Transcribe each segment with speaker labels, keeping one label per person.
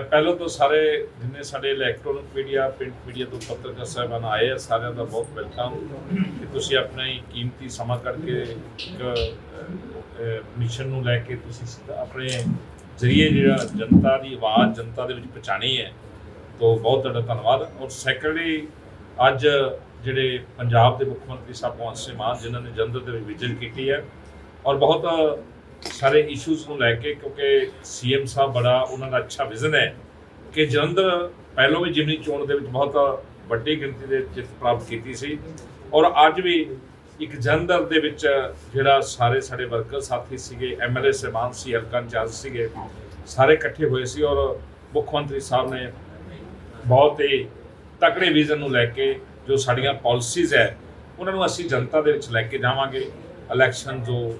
Speaker 1: ਪਹਿਲਾਂ ਤੋਂ ਸਾਰੇ ਜਿੰਨੇ ਸਾਡੇ ਇਲੈਕਟ੍ਰੋਨਿਕ ਮੀਡੀਆ ਪ੍ਰਿੰਟ ਮੀਡੀਆ ਤੋਂ ਪੱਤਰਕਾਰ ਸਾਹਿਬਾਨ ਆਏ ਆ, ਸਾਰਿਆਂ ਦਾ ਬਹੁਤ ਵੈਲਕਮ ਕਿ ਤੁਸੀਂ ਆਪਣਾ ਹੀ ਕੀਮਤੀ ਸਮਾਂ ਕਰਕੇ ਇੱਕ ਮਿਸ਼ਨ ਨੂੰ ਲੈ ਕੇ ਤੁਸੀਂ ਆਪਣੇ ਜ਼ਰੀਏ ਜਿਹੜਾ ਜਨਤਾ ਦੀ ਆਵਾਜ਼ ਜਨਤਾ ਦੇ ਵਿੱਚ ਪਹੁੰਚਾਣੀ ਹੈ। ਤੋਂ ਬਹੁਤ ਤੁਹਾਡਾ ਧੰਨਵਾਦ। ਔਰ ਸੈਕੰਡਲੀ ਅੱਜ ਜਿਹੜੇ ਪੰਜਾਬ ਦੇ ਮੁੱਖ ਮੰਤਰੀ ਸਾਹਿਬ ਭਗਵੰਤ ਸਿੰਘ ਮਾਨ, ਜਿਨ੍ਹਾਂ ਨੇ ਜਲੰਧਰ ਦੇ ਵਿੱਚ ਵਿਜ਼ਿਟ ਕੀਤੀ ਹੈ, ਔਰ ਬਹੁਤ ਸਾਰੇ ਇਸ਼ੂਜ਼ ਨੂੰ ਲੈ ਕੇ, ਕਿਉਂਕਿ ਸੀਐਮ ਸਾਹਿਬ ਬੜਾ ਉਹਨਾਂ ਦਾ ਅੱਛਾ ਵਿਜ਼ਨ ਹੈ, ਕਿ ਜਲੰਧਰ ਪਹਿਲਾਂ ਵੀ ਜਿਮਨੀ ਚੋਣ ਦੇ ਵਿੱਚ ਬਹੁਤ ਵੱਡੀ ਗਿਣਤੀ ਦੇ ਜਿੱਤ ਪ੍ਰਾਪਤ ਕੀਤੀ ਸੀ। ਔਰ ਅੱਜ ਵੀ ਇੱਕ ਜਲੰਧਰ ਦੇ ਵਿੱਚ ਜਿਹੜਾ ਸਾਰੇ ਸਾਡੇ ਵਰਕਰ ਸਾਥੀ ਸੀਗੇ ਐਮਐਲਏ ਸਹਿਬਾਨ ਸੀ ਹਲਕਾ ਇੰਚਾਰਜ ਸੀਗੇ, ਸਾਰੇ ਇਕੱਠੇ ਹੋਏ ਸੀ ਔਰ ਮੁੱਖ ਮੰਤਰੀ ਸਾਹਿਬ ਨੇ ਬਹੁਤ ਹੀ ਤਕੜੇ ਵਿਜ਼ਨ ਨੂੰ ਲੈ ਕੇ ਜੋ ਸਾਡੀਆਂ ਪਾਲਿਸੀਜ਼ ਹੈ, ਉਹਨਾਂ ਨੂੰ ਅਸੀਂ ਜਨਤਾ ਦੇ ਵਿੱਚ ਲੈ ਕੇ ਜਾਵਾਂਗੇ। ਇਲੈਕਸ਼ਨ ਜੋ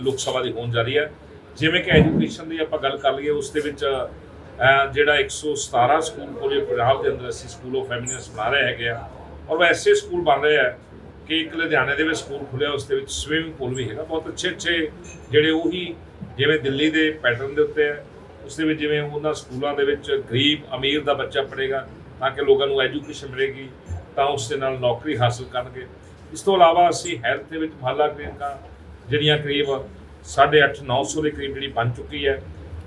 Speaker 1: ਲੋਕ ਸਭਾ ਦੀ ਹੋਣ ਜਾ ਰਹੀ ਹੈ। ਜਿਵੇਂ ਕਿ ਐਜੂਕੇਸ਼ਨ ਦੀ ਆਪਾਂ ਗੱਲ ਕਰ ਲਈਏ ਉਸ ਦੇ ਵਿੱਚ ਅਹ, ਜਿਹੜਾ 117 ਸਕੂਲ ਪੂਰੇ ਪੰਜਾਬ ਦੇ ਅੰਦਰ ਅਸੀਂ ਸਕੂਲ ਆਫ ਐਮਿਨੈਂਸ ਬਣਾ ਰਹੇ ਹੈਗੇ ਆ। ਔਰ ਐਸੇ ਸਕੂਲ ਬਣ ਰਹੇ ਆ ਕਿ ਇੱਕ ਲੁਧਿਆਣੇ ਦੇ ਵਿੱਚ ਸਕੂਲ ਖੁੱਲਿਆ ਉਸ ਦੇ ਵਿੱਚ ਸਵਿਮਿੰਗ ਪੂਲ ਵੀ ਹੈਗਾ। ਬਹੁਤ ਅੱਛੇ ਅੱਛੇ ਜਿਹੜੇ ਉਹੀ ਜਿਵੇਂ ਦਿੱਲੀ ਦੇ ਪੈਟਰਨ ਦੇ ਉੱਤੇ ਹੈ ਉਸ ਦੇ ਵਿੱਚ ਜਿਵੇਂ ਉਹਨਾਂ ਸਕੂਲਾਂ ਦੇ ਵਿੱਚ ਗਰੀਬ ਅਮੀਰ ਦਾ ਬੱਚਾ ਪੜ੍ਹੇਗਾ ਤਾਂ ਕਿ ਲੋਕਾਂ ਨੂੰ ਐਜੂਕੇਸ਼ਨ ਮਿਲੇਗੀ ਤਾਂ ਉਸ ਦੇ ਨਾਲ ਨੌਕਰੀ ਹਾਸਲ ਕਰਨਗੇ। ਇਸ ਤੋਂ ਇਲਾਵਾ ਅਸੀਂ ਹੈਲਥ ਦੇ ਵਿੱਚ ਮਹੱਲਾ ਕਲੀਨਿਕਾਂ ਜਿਹੜੀਆਂ ਕਰੀਬ 8.5 900 ਦੇ ਕਰੀਬ ਜਿਹੜੀ ਬਣ ਚੁੱਕੀ ਹੈ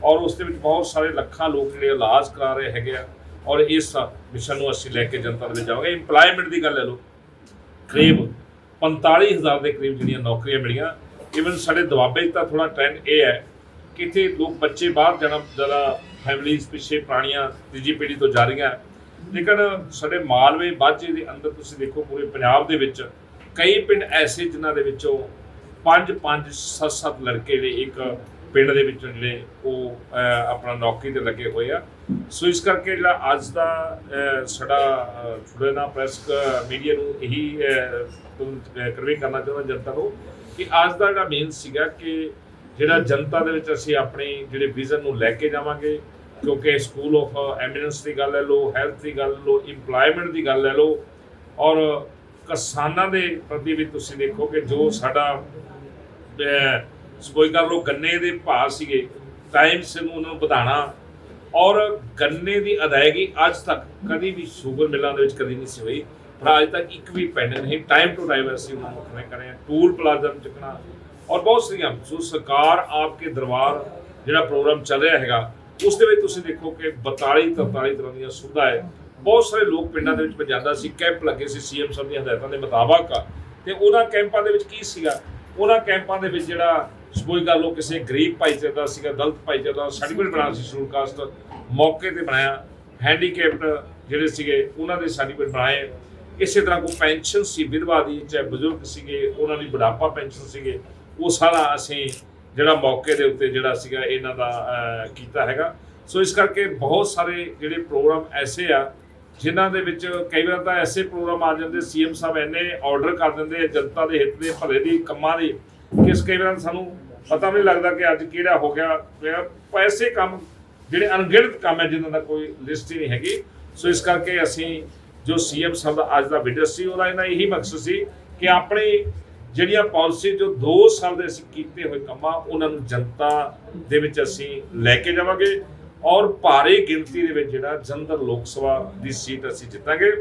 Speaker 1: ਔਰ ਉਸ ਦੇ ਵਿੱਚ ਬਹੁਤ ਸਾਰੇ ਲੱਖਾਂ ਲੋਕ ਜਿਹੜੇ ਇਲਾਜ ਕਰਾ ਰਹੇ ਹੈਗੇ ਆ ਔਰ ਇਸ ਮਿਸ਼ਨ ਨੂੰ ਅਸੀਂ ਲੈ ਕੇ ਜਨਤਾ ਦੇ ਵਿੱਚ ਜਾਵਾਂਗੇ। ਇੰਪਲਾਇਮੈਂਟ ਦੀ ਗੱਲ ਲੈ ਲਓ। ਕਰੀਬ 45000 ਦੇ ਕਰੀਬ ਜਿਹੜੀਆਂ ਨੌਕਰੀਆਂ ਮਿਲੀਆਂ। ਇਵਨ ਸਾਡੇ ਦੁਆਬੇ 'ਚ ਤਾਂ ਥੋੜਾ ਟ੍ਰੈਂਡ ਇਹ ਹੈ ਕਿ ਇੱਥੇ ਲੋਕ ਬੱਚੇ ਬਾਹਰ ਜਾਣਾ, ਜ਼ਿਆਦਾ ਫੈਮਿਲੀਜ਼ ਪਿੱਛੇ ਪੁਰਾਣੀਆਂ ਤੀਜੀ ਪੀੜ੍ਹੀ ਤੋਂ ਜਾ ਰਹੀਆਂ। ਲੇਕਿਨ ਸਾਡੇ ਮਾਲਵੇ ਬਾਝੇ ਦੇ ਅੰਦਰ ਤੁਸੀਂ ਦੇਖੋ ਪੂਰੇ ਪੰਜਾਬ ਦੇ ਵਿੱਚ ਕਈ ਪਿੰਡ ਐਸੇ ਜਿਨ੍ਹਾਂ ਦੇ ਵਿੱਚੋਂ ਪੰਜ ਪੰਜ, ਸੱਤ ਸੱਤ ਲੜਕੇ ਜਿਹੜੇ ਇੱਕ ਪਿੰਡ ਦੇ ਵਿੱਚੋਂ ਜਿਹੜੇ ਉਹ ਆਪਣਾ ਨੌਕਰੀ ਤੇ ਲੱਗੇ ਹੋਏ ਆ। ਸੋ ਇਸ ਕਰਕੇ ਜਿਹੜਾ ਅੱਜ ਦਾ ਸਾਡਾ ਥੋੜਾ ਨਾ ਪ੍ਰੈਸ ਮੀਡੀਆ ਨੂੰ ਇਹੀ ਕਰਵੇ ਕਰਨਾ ਚਾਹੁੰਦਾ ਜਨਤਾ ਨੂੰ ਕਿ ਅੱਜ ਦਾ ਜਿਹੜਾ ਮੇਨ ਸੀਗਾ ਕਿ ਜਿਹੜਾ ਜਨਤਾ ਦੇ ਵਿੱਚ ਅਸੀਂ ਆਪਣੇ ਜਿਹੜੇ ਵਿਜ਼ਨ ਨੂੰ ਲੈ ਕੇ ਜਾਵਾਂਗੇ, ਕਿਉਂਕਿ ਸਕੂਲ ਆਫ ਐਮਿਨੈਂਸ ਦੀ ਗੱਲ ਲੈ ਲਓ ਹੈਲਥ ਦੀ ਗੱਲ ਲੈ ਲਓ ਇੰਪਲਾਇਮੈਂਟ ਦੀ ਗੱਲ ਲੈ ਲਓ ਔਰ ਕਿਸਾਨਾਂ ਦੇ ਪ੍ਰਤੀ ਵੀ ਤੁਸੀਂ ਦੇਖੋ ਕਿ ਜੋ ਸਾਡਾ ਅਹ, ਕੋਈ ਕਰ ਲਓ ਗੰਨੇ ਦੇ ਭਾਅ ਸੀਗੇ ਟਾਈਮ ਸਿਰ ਉਹਨਾਂ ਨੂੰ ਵਧਾਉਣਾ ਔਰ ਗੰਨੇ ਦੀ ਅਦਾਇਗੀ ਅੱਜ ਤੱਕ ਕਦੀ ਵੀ ਸ਼ੂਗਰ ਮਿਲਾਂ ਦੇ ਵਿੱਚ ਕਦੀ ਨਹੀਂ ਸੀ ਹੋਈ ਪਰ ਅੱਜ ਤੱਕ ਇੱਕ ਵੀ ਪੈਂਡ ਨਹੀਂ ਟਾਈਮ ਟੂ ਟਾਈਮ ਅਸੀਂ ਉਹਨਾਂ ਨੂੰ ਖੜੇ ਕਰੇ ਟੂਲ ਪਲਾਜ਼ਾ ਨੂੰ ਚੱਕਣਾ ਔਰ ਬਹੁਤ ਸਾਰੀਆਂ ਸੋ ਸਰਕਾਰ ਆਪਕੇ ਦਰਬਾਰ ਜਿਹੜਾ ਪ੍ਰੋਗਰਾਮ ਚੱਲ ਰਿਹਾ ਹੈਗਾ ਉਸ ਦੇ ਵਿੱਚ ਤੁਸੀਂ ਦੇਖੋ ਕਿ 42 43 ਤਰ੍ਹਾਂ ਦੀਆਂ ਸੁਵਿਧਾ ਹੈ ਬਹੁਤ ਸਾਰੇ ਲੋਕ ਪਿੰਡਾਂ ਦੇ ਵਿੱਚ ਮੈਂ ਜਾਂਦਾ ਸੀ ਕੈਂਪ ਲੱਗੇ ਸੀ ਸੀਐਮ ਸਾਹਿਬ ਦੀਆਂ ਹਦਾਇਤਾਂ ਦੇ ਮੁਤਾਬਕ। ਤੇ ਉਹਨਾਂ ਕੈਂਪਾਂ ਦੇ ਵਿੱਚ ਕੀ ਸੀਗਾ? ਉਹਨਾਂ ਕੈਂਪਾਂ ਦੇ ਵਿੱਚ ਜਿਹੜਾ ਕੋਈ ਗੱਲ, ਉਹ ਕਿਸੇ ਗਰੀਬ ਭਾਈਚਾਰੇ ਦਾ ਸੀਗਾ, ਦਲਿਤ ਭਾਈਚਾਰੇ ਦਾ ਸਰਟੀਫਿਕੇਟ ਬਣਾਉਣਾ ਸੀ ਸ਼ਡਿਊਲ ਕਾਸਟ ਮੌਕੇ ਤੇ ਬਣਾਇਆ। ਹੈਂਡੀਕੈਪਡ ਜਿਹੜੇ ਸੀਗੇ, ਉਹਨਾਂ ਦੇ ਸਰਟੀਫਿਕੇਟ ਬਣਾਏ। ਇਸੇ ਤਰ੍ਹਾਂ ਕੋਈ ਪੈਨਸ਼ਨ ਸੀ, ਵਿਧਵਾ ਦੀ, ਚਾਹੇ ਬਜ਼ੁਰਗ ਸੀਗੇ, ਉਹਨਾਂ ਲਈ ਬੁਢਾਪਾ ਪੈਨਸ਼ਨ ਸੀਗੇ, ਉਹ ਸਾਰਾ ਅਸੀਂ ਜਿਹੜਾ ਮੌਕੇ ਦੇ ਉੱਤੇ ਜਿਹੜਾ ਸੀਗਾ, ਇਹਨਾਂ ਦਾ ਕੀਤਾ ਹੈਗਾ। ਸੋ ਇਸ ਕਰਕੇ ਬਹੁਤ ਸਾਰੇ ਜਿਹੜੇ ਪ੍ਰੋਗਰਾਮ ਐਸੇ ਆ ਜਿਨ੍ਹਾਂ ਦੇ ਵਿੱਚ ਕਈ ਵਾਰ ਤਾਂ ਐਸੇ ਪ੍ਰੋਗਰਾਮ ਆ ਜਾਂਦੇ, ਸੀਐਮ ਸਾਹਿਬ ਐਨੇ ਆਰਡਰ ਕਰ ਦਿੰਦੇ ਜਨਤਾ ਦੇ ਹਿੱਤ ਦੇ, ਭਲੇ ਦੀ, ਕੰਮਾਂ ਦੇ ਕਿਸ ਕਈ ਵਾਰ ਸਾਨੂੰ ਪਤਾ ਵੀ ਨਹੀਂ ਲੱਗਦਾ ਕਿ ਅੱਜ ਕਿਹੜਾ ਹੋ ਗਿਆ। ਮੇਰਾ ਐਸੇ ਕੰਮ ਜਿਹੜੇ ਅਣਗਿਣਤ ਕੰਮ ਹੈ, ਜਿਨ੍ਹਾਂ ਦਾ ਕੋਈ ਲਿਸਟ ਹੀ ਨਹੀਂ ਹੈਗੀ। ਸੋ ਇਸ ਕਰਕੇ ਅਸੀਂ ਜੋ ਸੀਐਮ ਸਾਹਿਬ ਦਾ ਅੱਜ ਦਾ ਵਿਜ਼ਿਟ ਸੀ, ਉਹਦਾ ਇਹਨਾਂ ਇਹੀ ਮਕਸਦ ਸੀ ਕਿ ਆਪਣੀ ਜਿਹੜੀਆਂ ਪਾਲਿਸੀ ਜੋ 2 ਸਾਲ ਦੇ ਅਸੀਂ ਕੀਤੇ ਹੋਏ ਕੰਮਾਂ, ਉਹਨਾਂ ਨੂੰ ਜਨਤਾ ਦੇ ਵਿੱਚ ਅਸੀਂ ਲੈ ਕੇ ਜਾਵਾਂਗੇ। ਔਰ ਭਾਰੀ ਗਿਣਤੀ ਦੇ ਵਿੱਚ ਜਿਹੜਾ ਜਲੰਧਰ ਲੋਕ ਸਭਾ ਦੀ ਸੀਟ ਅਸੀਂ ਜਿੱਤਾਂਗੇ।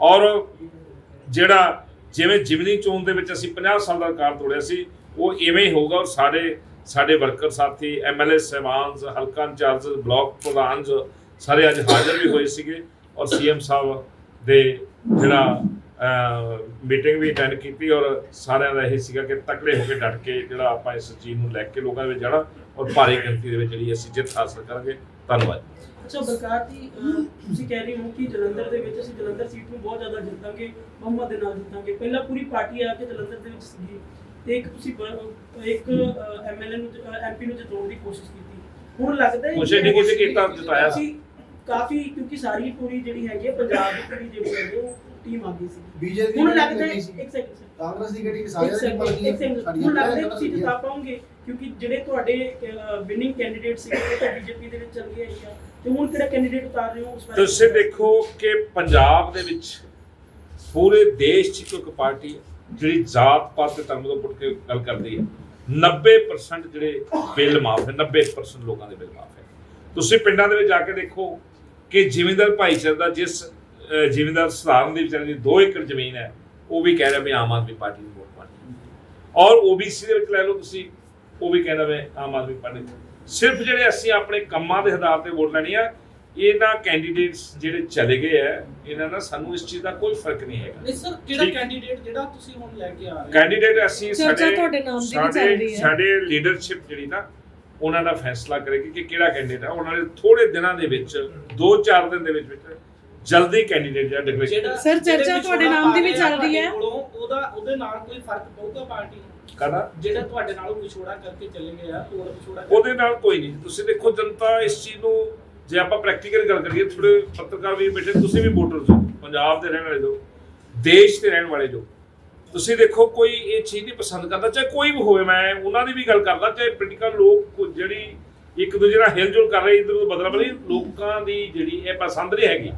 Speaker 1: ਔਰ ਜਿਹੜਾ ਜਿਵੇਂ ਜਿਮਨੀ ਚੋਣ ਦੇ ਵਿੱਚ ਅਸੀਂ 50 ਸਾਲ ਦਾ ਰਿਕਾਰਡ ਤੋੜਿਆ ਸੀ, ਉਹ ਇਵੇਂ ਹੀ ਹੋਊਗਾ ਔਰ ਸਾਡੇ ਸਾਡੇ ਵਰਕਰ ਸਾਥੀ ਐਮਐਲਏ ਸਹਿਬਾਨਸ, ਹਲਕਾ ਇੰਚਾਰਜ, ਬਲਾਕ ਪ੍ਰਧਾਨਸ ਸਾਰੇ ਅੱਜ ਹਾਜ਼ਰ ਵੀ ਹੋਏ ਸੀਗੇ ਔਰ ਸੀਐਮ ਸਾਹਿਬ ਦੇ ਜਿਹੜਾ ਮੀਟਿੰਗ ਵੀ ਅਟੈਂਡ ਕੀਤੀ ਔਰ ਸਾਰਿਆਂ ਦਾ ਇਹ ਸੀਗਾ ਕਿ ਤਕੜੇ ਹੋ ਕੇ ਡਟ ਕੇ ਜਿਹੜਾ ਆਪਾਂ ਇਸ ਚੀਜ਼ ਨੂੰ ਲੈ ਕੇ ਲੋਕਾਂ ਦੇ ਵਿੱਚ ਜਾਣਾ ਔਰ ਭਾਰੀ ਗਿਣਤੀ ਦੇ ਵਿੱਚ ਜਿਹੜੀ ਅਸੀਂ ਜਿੱਤ ਹਾਸਲ ਕਰਾਂਗੇ। ਧੰਨਵਾਦ
Speaker 2: ਅੱਛਾ ਬਲਕਾਰ ਜੀ ਤੁਸੀਂ ਕਹਿ ਰਹੇ ਹੋ ਕਿ ਜਲੰਧਰ ਦੇ ਵਿੱਚ ਅਸੀਂ ਜਲੰਧਰ ਸੀਟ ਨੂੰ ਬਹੁਤ ਜ਼ਿਆਦਾ ਜਿੱਤਾਂਗੇ ਬਹੁਮਤ ਦੇ ਨਾਲ ਜਿੱਤਾਂਗੇ ਪਹਿਲਾਂ ਪੂਰੀ ਪਾਰਟੀ ਆ ਕੇ ਜਲੰਧਰ ਦੇ ਵਿੱਚ ਸੀਗੀ ਤੇ ਇੱਕ ਤੁਸੀਂ ਇੱਕ ਐਮਐਲਏ ਨੂੰ ਐਮਪੀ ਨੂੰ ਜਿਤਾਉਣ ਦੀ ਕੋਸ਼ਿਸ਼ ਕੀਤੀ ਹੁਣ ਲੱਗਦਾ ਹੈ
Speaker 1: ਕੋਸ਼ਿਸ਼ ਨਹੀਂ ਕੀਤੀ, ਕੀਤਾ, ਜਿਤਾਇਆ।
Speaker 2: ਕਾਫੀ ਕਿਉਂਕਿ ਸਾਰੀ ਪੂਰੀ ਜਿਹੜੀ ਹੈਗੀ ਪੰਜਾਬ ਦੀ ਪੂਰੀ ਜਿਹੜੀ ਹੈਗੀ ਹੈ, ਉਹ ਟੀਮ ਆ ਗਈ ਸੀ
Speaker 3: ਬੀਜੇਪੀ
Speaker 2: ਹੁਣ ਲੱਗਦਾ ਹੈ। ਇੱਕ ਸੈਕਿੰਡ
Speaker 3: ਕਾਂਗਰਸ ਦੀ ਪਲਟੀ
Speaker 2: ਇੱਕ ਸੈਕਿੰਡ
Speaker 3: ਸਾਡੀਆਂ
Speaker 2: ਹੁਣ ਲੱਗਦਾ ਤੁਸੀਂ। ਜਿਤਾ ਪਾਉਂਗੇ ਕਿਉਂਕਿ ਜਿਹੜੇ ਤੁਹਾਡੇ ਵਿਨਿੰਗ ਕੈਂਡੀਡੇਟ ਸੀ ਉਹ ਤਾਂ ਬੀਜੇਪੀ ਦੇ ਵਿੱਚ ਚੱਲ ਗਏ ਆ ਤੇ ਹੁਣ ਕਿਹੜਾ ਕੈਂਡੀਡੇਟ ਉਤਾਰ ਰਹੇ ਹੋ ਉਸ ਬਾਰੇ
Speaker 1: ਤੁਸੀਂ ਦੇਖੋ ਕਿ ਪੰਜਾਬ ਦੇ ਵਿੱਚ ਪੂਰੇ ਦੇਸ਼ 'ਚ ਇੱਕ ਪਾਰਟੀ ਜਿਹੜੀ ਜਾਤ ਪਾਤ ਤੇ ਧਰਮ ਤੋਂ ਪੁੱਟ ਕੇ ਗੱਲ ਕਰਦੀ ਹੈ 90% ਜਿਹੜੇ ਬਿੱਲ ਮਾਫ ਹੈ 90% ਲੋਕਾਂ ਦੇ ਬਿੱਲ ਮਾਫ ਹੈ। ਤੁਸੀਂ ਪਿੰਡਾਂ ਦੇ ਵਿੱਚ ਜਾ ਕੇ ਦੇਖੋ ਕਿ ਜ਼ਿਮੀਂਦਾਰ ਭਾਈਚਾਰੇ ਦਾ ਜਿਸ ਅਹ, ਜ਼ਿਮੀਂਦਾਰ ਸਧਾਰਨ ਦੇ ਵਿਚਾਰੇ ਦੀ 2 ਏਕੜ ਜ਼ਮੀਨ ਹੈ ਉਹ ਵੀ ਕਹਿ ਰਿਹਾ ਵੀ ਆਮ ਆਦਮੀ ਪਾਰਟੀ ਨੂੰ ਵੋਟ ਪਾਣੀ ਔਰ ਓਬੀਸੀ ਦੇ ਵਿੱਚ ਲੈ ਲਓ ਤੁਸੀਂ ਉਹ ਵੀ ਕਹਿੰਦਾ ਮੈਂ ਆਮ ਆਦਮੀ ਪਾਰਟੀ। ਸਿਰਫ ਜਿਹੜੇ ਅਸੀਂ ਆਪਣੇ ਕੰਮਾਂ ਦੇ ਆਧਾਰ ਤੇ ਵੋਟ ਲੈਣੀ ਆ ਇਹਨਾਂ ਕੈਂਡੀਡੇਟਸ ਜਿਹੜੇ ਚਲੇ ਗਏ ਆ ਇਹਨਾਂ ਨਾਲ ਸਾਨੂੰ ਇਸ ਚੀਜ਼ ਦਾ ਕੋਈ ਫ਼ਰਕ ਨਹੀਂ ਹੈਗਾ
Speaker 3: ਨਹੀਂ ਸਰ ਕਿਹੜਾ
Speaker 1: ਠੀਕ।
Speaker 3: ਕੈਂਡੀਡੇਟ ਜਿਹੜਾ ਤੁਸੀਂ ਹੁਣ ਲੈ ਕੇ ਆ ਰਹੇ ਹੋ
Speaker 1: ਕੈਂਡੀਡੇਟ ਅਸੀਂ ਸਾਡੇ
Speaker 4: ਤੁਹਾਡੇ ਨਾਮ ਦੀ ਵੀ
Speaker 1: ਸਾਡੇ-
Speaker 4: ਚੱਲ ਰਹੀ ਹੈ।
Speaker 1: ਸਾਡੇ ਲੀਡਰਸ਼ਿਪ ਜਿਹੜੀ ਨਾ ਉਹਨਾਂ ਦਾ ਫੈਸਲਾ ਕਰੇਗੀ ਕਿ ਕਿਹੜਾ ਕੈਂਡੀਡੇਟ ਹੈ ਉਹਨਾਂ ਨੇ ਥੋੜੇ ਦਿਨਾਂ ਦੇ ਵਿੱਚ 2-4 ਦਿਨ ਦੇ ਵਿੱਚ ਵਿੱਚ ਜਲਦੀ ਕੈਂਡੀਡੇਟ ਜਿਹੜਾ ਡਿਕਲੇਅਰ
Speaker 4: ਸਰ, ਚਰਚਾ ਤੁਹਾਡੇ ਨਾਮ ਦੀ ਵੀ ਚੱਲ ਰਹੀ ਹੈ।
Speaker 3: ਉਹਦਾ ਉਹਦੇ ਨਾਲ ਕੋਈ ਫ਼ਰਕ ਪਊਗਾ ਪਾਰਟੀ ਨੂੰ
Speaker 1: ਕਰਨਾ
Speaker 3: ਜਿਹੜਾ ਤੁਹਾਡੇ ਨਾਲੋਂ ਵਿਛੋੜਾ ਕਰਕੇ ਚਲੇ ਗਏ ਆ ਤੋੜ ਵਿਛੋੜਾ
Speaker 1: ਉਹਦੇ ਨਾਲ ਕੋਈ ਨਹੀਂ। ਤੁਸੀਂ ਦੇਖੋ ਜਨਤਾ ਇਸ ਚੀਜ਼ ਨੂੰ ਜੇ ਆਪਾਂ ਪ੍ਰੈਕਟੀਕਲ ਗੱਲ ਕਰੀਏ ਥੋੜੇ ਪੱਤਰਕਾਰ ਵੀ ਬੈਠੇ ਤੁਸੀਂ ਵੀ ਵੋਟਰਸ ਹੋ। ਪੰਜਾਬ ਦੇ ਰਹਿਣ ਵਾਲੇ ਜੋ ਦੇਸ਼ ਦੇ ਰਹਿਣ ਵਾਲੇ ਜੋ। ਤੁਸੀਂ ਦੇਖੋ ਕੋਈ ਇਹ ਚੀਜ਼ ਨਹੀਂ ਪਸੰਦ ਕਰਦਾ। ਚਾਹੇ ਕੋਈ ਵੀ ਹੋਵੇ ਮੈਂ ਉਹਨਾਂ ਦੀ ਵੀ ਗੱਲ ਕਰਦਾ ਚਾਹੇ ਪੋਲੀਟੀਕਲ ਲੋਕ ਕੋ- ਜਿਹੜੀ ਇੱਕ ਦੂਜੇ ਨਾਲ ਹਿਲਜੁਲ ਕਰ ਰਹੇ ਇਧਰ ਉਧਰ ਬਦਲਾ ਬਦਲੀ ਲੋਕਾਂ ਦੀ ਜਿਹੜੀ ਇਹ ਪਸੰਦ ਨਹੀਂ ਹੈਗੀ।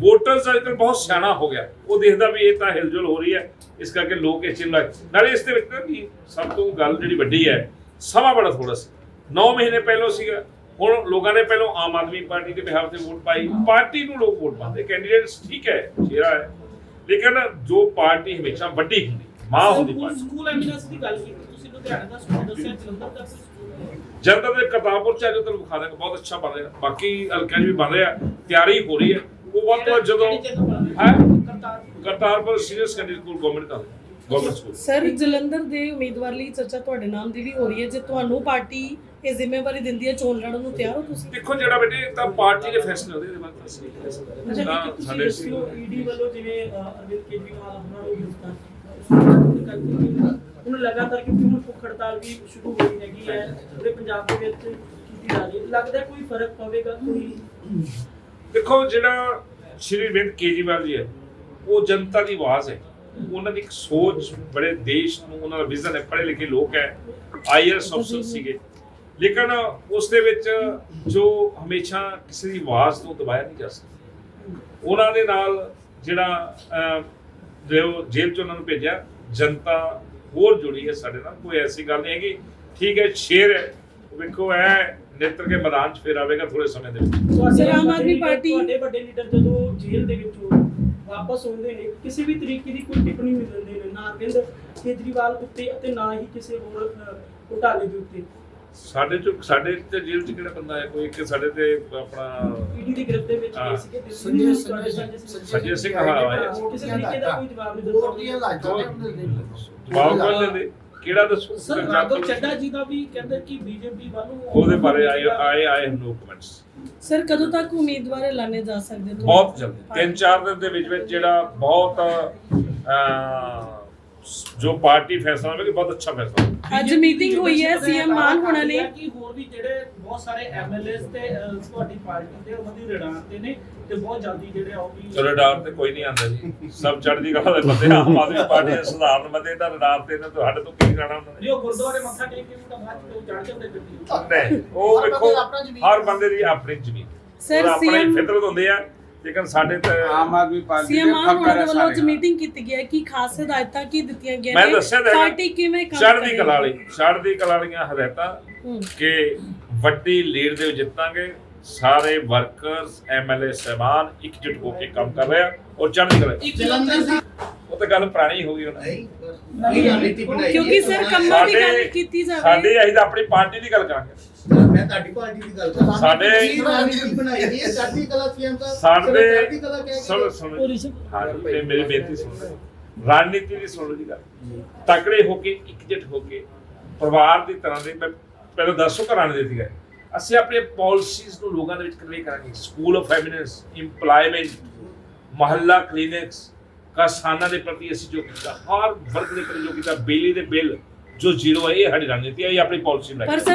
Speaker 1: ਵੋਟਰਸ ਅੱਜ ਕੱਲ੍ਹ ਬਹੁਤ ਸਿਆਣਾ ਹੋ ਗਿਆ। ਉਹ ਦੇਖਦਾ ਵੀ ਇਹ ਤਾਂ ਹਿਲਜੁਲ ਹੋ ਰਹੀ ਹੈ। ਇਸ ਕਰਕੇ ਲੋਕ ਇਸ ਚੀਜ਼ ਨੂੰ ਲੈ ਨਾਲੇ ਇਸ ਦੇ ਵਿੱਚ ਨਾ ਵੀ ਸਭ ਤੋਂ ਗੱਲ ਜਿਹੜੀ ਵੱਡੀ ਹੈ ਸਮਾਂ ਬੜਾ ਥੋੜਾ ਸੀ। 9 ਮਹੀਨੇ ਪਹਿਲਾਂ ਸੀਗਾ। ਹੁਣ ਲੋਕਾਂ ਨੇ ਪਹਿਲਾਂ ਆਮ ਆਦਮੀ ਪਾਰਟੀ ਦੇ ਬਿਹਾਰ ਤੇ ਵੋਟ ਪਾਈ। ਪਾਰਟੀ ਨੂੰ ਲੋਕ ਵੋਟ ਪਾਉਂਦੇ। ਕੈਂਡੀਡੇਟਸ ਠੀਕ ਹੈ ਚਿਹਰਾ ਹੈ। ਲੇਕਿਨ ਜੋ ਪਾਰਟੀ ਹਮੇਸ਼ਾ ਵੱਡੀ ਹੁੰਦੀ ਮਾਂ ਹੁੰਦੀ ਪਾਰਟੀ।
Speaker 3: ਸਕੂਲ ਐਮੀਨੈਂਸ ਦੀ ਗੱਲ ਕੀਤੀ। ਤੁਸੀਂ ਲੁਧਿਆਣੇ ਦਾ ਸਕੂਲ ਦੱਸਿਆ ਜਲੰਧਰ ਦਾ
Speaker 1: ਜਨਤਾ ਦੇ ਕਰਤਾਰਪੁਰ ਚ ਤੁਹਾਨੂੰ ਵਿਖਾ ਦਾਂਗੇ ਬਹੁਤ ਅੱਛਾ ਬਣ ਰਿਹਾ। ਬਾਕੀ ਹਲਕਿਆਂ 'ਚ ਵੀ ਬਣ ਰਿਹਾ। ਤਿਆਰੀ ਹੋ ਰਹੀ ਹੈ। ਉਹ ਵੱਧ ਤੋਂ ਵੱਧ ਜਦੋਂ? ਹੈ?
Speaker 3: Kartarpur.
Speaker 1: Kartarpur senior secondary school government ਦਾ ਗਵਰਨਮੈਂਟ ਸਕੂਲ
Speaker 4: ਸਰ ਜਲੰਧਰ ਦੇ ਉਮੀਦਵਾਰ ਲਈ ਚਰਚਾ ਤੁਹਾਡੇ ਨਾਮ ਦੀ ਵੀ ਹੋ ਰਹੀ ਹੈ। ਜੇ ਤੁਹਾਨੂੰ ਪਾਰਟੀ ਇਹ ਜ਼ਿੰਮੇਵਾਰੀ ਦਿੰਦੀ ਹੈ ਚੋਣ ਲੜਨ ਨੂੰ ਤਿਆਰ ਹੋ ਤੁਸੀਂ?
Speaker 1: ਦੇਖੋ ਜਿਹੜਾ ਬੇਟੇ ਤਾਂ ਪਾਰਟੀ ਦੇ ਫੈਸਲੇ ਹੁੰਦੇ ਇਹਦੇ ਬਾਰੇ ਅਸੀਂ।
Speaker 2: ਅੱਛਾ
Speaker 1: ਸਾਡੇ
Speaker 2: ਈਡੀ ਵੱਲੋਂ ਜਿਵੇਂ ਅਰਵਿੰਦ ਕੇਜਰੀਵਾਲ ਉਹਨਾਂ ਨੂੰ ਗ੍ਰਿਫਤਾਰ ਕੀਤਾ ਬਾਅਦ ਹੁਣ ਲਗਾਤਾਰ ਕਿਉਂਕਿ ਹੁਣ ਭੁੱਖ ਹੜਤਾਲ ਵੀ ਸ਼ੁਰੂ ਹੋਈ ਹੈਗੀ ਹੈ? ਪੂਰੇ ਪੰਜਾਬ ਦੇ ਵਿੱਚ ਕੀਤੀ ਜਾ ਰਹੀ ਹੈ। ਲੱਗਦਾ ਕੋਈ ਫ਼ਰਕ ਪਵੇਗਾ ਕੋਈ
Speaker 1: ਦੇਖੋ ਜਿਹੜਾ ਸ਼੍ਰੀ ਅਰਵਿੰਦ ਕੇਜਰੀਵਾਲ ਜੀ ਹੈ ਉਹ ਜਨਤਾ ਦੀ ਆਵਾਜ਼ ਹੈ। ਉਹਨਾਂ ਦੀ ਇੱਕ ਸੋਚ ਬੜੇ ਦੇਸ਼ ਨੂੰ ਉਹਨਾਂ ਦਾ ਵਿਜ਼ਨ ਹੈ ਪੜ੍ਹੇ ਲਿਖੇ ਲੋਕ ਹੈ ਆਈਆਰਐਸ ਅਫਸਰ ਸੀਗੇ। ਲੇਕਿਨ ਉਸ ਦੇ ਵਿੱਚ ਜੋ ਹਮੇਸ਼ਾ ਕਿਸੇ ਦੀ ਆਵਾਜ਼ ਨੂੰ ਦਬਾਇਆ ਨਹੀਂ ਜਾ ਸਕਦਾ। ਉਹਨਾਂ ਦੇ ਨਾਲ ਜਿਹੜਾ ਅਹ, ਜੋ ਜੇਲ੍ਹ ਚ ਉਹਨਾਂ ਨੂੰ ਭੇਜਿਆ ਜਨਤਾ ਹੋਰ ਜੁੜੀ ਹੈ ਸਾਡੇ ਨਾਲ। ਕੋਈ ਐਸੀ ਗੱਲ ਨਹੀਂ ਹੈਗੀ। ਠੀਕ ਹੈ ਸ਼ੇਰ ਹੈ। ਵੇਖੋ ਐ ਨੇਤਰ ਕੇ ਮੈਦਾਨ ਚ ਫੇਰ ਆਵੇਗਾ ਥੋੜੇ ਸਮੇਂ ਦੇ ਵਿੱਚ।
Speaker 2: ਤੁਹਾਡੇ
Speaker 4: ਆਮ ਆਦਮੀ ਪਾਰਟੀ-
Speaker 2: ਤੁਹਾਡੇ ਵੱਡੇ ਲੀਡਰ ਜਦੋਂ ਜੇਲ੍ਹ ਦੇ ਵਿੱਚੋਂ ਵਾਪਸ ਆਉਂਦੇ ਨੇ ਕਿਸੇ ਵੀ ਤਰੀਕੇ ਦੀ ਕੋਈ ਟਿੱਪਣੀ ਨਹੀਂ ਦਿੰਦੇ ਨੇ ਨਾ ਅਰਵਿੰਦ ਕੇਜਰੀਵਾਲ ਉੱਤੇ ਅਤੇ ਨਾ ਹੀ ਕਿਸੇ ਹੋਰ ਅ, ਘੁਟਾਲੇ ਦੇ ਉੱਤੇ।
Speaker 1: ਸਾਡੇ ਚ ਸਾਡੇ ਤੇ ਜੇਲ੍ਹ ਚ ਕਿਹੜਾ ਬੰਦਾ ਹੈ? ਕੋਈ ਇੱਕ ਸਾਡੇ ਤੇ ਆਪਣਾ
Speaker 2: ਈਡੀ ਦੀ ਗ੍ਰਿਫਤ ਦੇ ਵਿੱਚ
Speaker 1: ਹਾਂ।
Speaker 2: ਗਏ ਸੀਗੇ ਦਿੱਲੀ
Speaker 5: ਸੰਜੇ ਸੰਜੇ
Speaker 2: ਸੰਜੇ ਸਿੰਘ
Speaker 1: ਸੰਜੇ ਸਿੰਘ ਹਾਂ ਆਇਆ
Speaker 2: ਕਿਸੇ ਤਰੀਕੇ ਦਾ ਕੋਈ ਜਵਾਬ ਨਹੀਂ ਦਿੱਤਾ
Speaker 1: ਜਵਾਬ ਕਰ ਦਿੰਦੇ। ਕਿਹੜਾ ਦੱਸੋ?
Speaker 3: ਸਰ ਰਾਘਵ ਚੱਡਾ ਜੀ ਦਾ ਵੀ ਕਹਿੰਦੇ ਕਿ ਬੀਜੇਪੀ ਵੱਲੋਂ
Speaker 1: ਉਹਦੇ ਬਾਰੇ ਆਏ ਆਏ ਆਏ ਨੋ ਕਮੈਂਟਸ
Speaker 4: ਸਰ ਕਦੋਂ ਤੱਕ ਉਮੀਦਵਾਰ ਐਲਾਨੇ ਜਾ ਸਕਦੇ ਨੇ?
Speaker 1: ਬਹੁਤ ਜਲਦੀ। ਤਿੰਨ ਚਾਰ ਦਿਨ ਦੇ ਵਿੱਚ ਵਿੱਚ ਜਿਹੜਾ ਬਹੁਤ ਜੋ ਪਾਰਟੀ ਫੈਸਲਾ ਲਵੇਗੀ ਬਹੁਤ ਅੱਛਾ ਫੈਸਲਾ।
Speaker 4: ਅੱਜ meeting ਹੋਈ ਹੈ, CM ਮਾਨ ਹੋਣਾ ਨੇ।
Speaker 3: ਕਿ ਹੋਰ ਵੀ ਜਿਹੜੇ ਬਹੁਤ ਸਾਰੇ ਐਮਐਲਏਸ ਤੇ ਤੁਹਾਡੀ ਪਾਰਟੀ ਦੇ ਉਹਨਾਂ ਦੀ ਰਡਾਰ ਤੇ ਨੇ ਤੇ ਬਹੁਤ ਜਲਦੀ ਜਿਹੜੇ ਆ ਉਹ ਵੀ
Speaker 1: ਰਡਾਰ ਤੇ ਕੋਈ ਨਹੀਂ ਆਉਂਦਾ ਜੀ ਸਭ ਚੜ੍ਹਦੀ ਕਲਾ ਦੇ ਬੰਦੇ ਆ, ਆਮ ਆਦਮੀ ਪਾਰਟੀ ਦੇ ਸਧਾਰਨ ਬੰਦੇ ਤਾਂ ਰਡਾਰ ਤੇ ਇਹਨਾਂ ਤੁਹਾਡੇ ਤੋਂ ਕੀ ਜਾਣਾ ਹੁੰਦਾ
Speaker 3: ਜੋ ਗੁਰਦੁਆਰੇ ਮੱਥਾ ਟੇਕ ਕੇ ਵੀ ਤਾਂ ਬਾਅਦ ਚ ਚੜ ਜਾਂਦੇ ਉੱਤੇ।
Speaker 1: ਨਹੀਂ ਉਹ
Speaker 5: ਹਰ
Speaker 1: ਵੇਖੋ
Speaker 5: ਬੰਦੇ ਦਾ ਆਪਣਾ ਜ਼ਮੀਨ
Speaker 1: ਹਰ ਬੰਦੇ ਦੀ ਆਪਣੀ ਜ਼ਮੀਨ ਆਪਣੀ
Speaker 4: CM
Speaker 1: ਫਿਤਰਤ ਹੁੰਦੀ ਆ ਲੇਕਿਨ ਸਾਡੇ ਤੇ
Speaker 6: ਆਮ ਆਦਮੀ ਪਾਰਟੀ ਦੇ
Speaker 4: ਸੀਐਮ
Speaker 6: ਫੱਕਰ ਹੈ ਸਾਰੇ
Speaker 4: ਮੀਟਿੰਗ ਕੀਤੀ ਗਈ ਹੈ ਕਿ ਖਾਸ ਹਦਾਇਤਾਂ ਕੀ ਦਿੱਤੀਆਂ ਗਈਆਂ
Speaker 1: ਮੈਂ ਦੱਸਿਆ ਤਾਂ ਹੈਗਾ।
Speaker 4: ਪਾਰਟੀ ਕਿਵੇਂ ਕੰਮ
Speaker 1: ਚੜ੍ਹਦੀ
Speaker 4: ਕਰੇਗੀ?
Speaker 1: ਕਲਾ ਵਾਲੀ ਚੜ੍ਹਦੀ ਕਲਾ ਵਾਲੀਆਂ ਹਦਾਇਤਾਂ। ਕਿ ਵੱਡੀ ਲੀਡ ਦੇ ਵਿੱਚ ਜਿੱਤਾਂਗੇ। ਸਾਰੇ ਵਰਕਰਸ ਐਮਐਲਏ ਸਹਿਬਾਨ ਇਕਜੁੱਟ ਹੋ ਕੇ ਕੰਮ ਕਰ ਰਹੇ ਆ ਔਰ ਚੜ੍ਹਦੀ ਕਲਾ
Speaker 5: ਜਲੰਧਰ ਦੀ
Speaker 1: ਉਹ ਤਾਂ ਗੱਲ ਪੁਰਾਣੀ ਹੋ ਗਈ ਉਹਨਾਂ
Speaker 5: ਨਹੀਂ ਨਵੀਂ ਰਣਨੀਤੀ ਬਣਾਈ
Speaker 4: ਕਿਉਂਕਿ ਸਰ ਕੰਮਾਂ ਦੀ ਗੱਲ ਕੀਤੀ ਜਾਵੇ।
Speaker 1: ਸਾਡੇ ਅਸੀਂ ਤਾਂ ਆਪਣੀ ਪਾਰਟੀ ਦੀ ਗੱਲ ਕਰਾਂਗੇ।
Speaker 5: ਮੈਂ ਤੁਹਾਡੀ ਪਾਰਟੀ ਦੀ ਗੱਲ ਕਰ।
Speaker 1: ਸਾਡੇ-
Speaker 5: ਰਣਨੀਤੀ ਬਣਾਈ ਗਈ ਹੈ ਚੜ੍ਹਦੀ ਕਲਾ ਸੀਐਮ ਸਾਹਿਬ
Speaker 1: ਸਾਡੇ
Speaker 5: ਚੜ੍ਹਦੀ ਕਲਾ ਕਹਿ
Speaker 1: ਸੁਣ
Speaker 5: ਕੇ
Speaker 1: ਸੁਣ
Speaker 2: ਉਹ ਰਿਸ਼ਵ
Speaker 1: ਹਾਂ ਜੀ, ਇਹ ਮੇਰੀ ਬੇਨਤੀ ਸੁਣ ਲਓ। ਰਣਨੀਤੀ ਦੀ ਸੁਣ ਲਓ ਜੀ ਗੱਲ। ਤਕੜੇ ਹੋ ਕੇ ਇਕਜੁੱਟ ਹੋ ਕੇ ਪਰਿਵਾਰ ਦੀ ਤਰ੍ਹਾਂ ਦੇ ਮੈਂ ਪਹਿਲਾਂ ਦੱਸੋ ਘਰਾਂ ਦੇ ਦਿੱਤੀ ਗਏ ਅਸੀਂ ਆਪਣੇ ਪਾਲਿਸੀਜ਼ ਨੂੰ ਲੋਕਾਂ ਦੇ ਵਿੱਚ ਕਨਵੇ ਕਰਾਂਗੇ। School of eminence employment Mohalla clinics ਕਿਸਾਨਾਂ ਦੇ ਪ੍ਰਤੀ ਅਸੀਂ ਜੋ ਕੀਤਾ, ਹਰ ਵਰਗ ਦੇ ਪ੍ਰਤੀ ਜੋ ਕੀਤਾ, ਬਿਜਲੀ ਦੇ ਬਿੱਲ, ਜੋ ਜ਼ੀਰੋ ਹੈ, ਇਹ ਸਾਡੀ ਰਣਨੀਤੀ ਹੈ, ਇਹ ਆਪਣੀ ਪਾਲਿਸੀ ਬਣਾਈ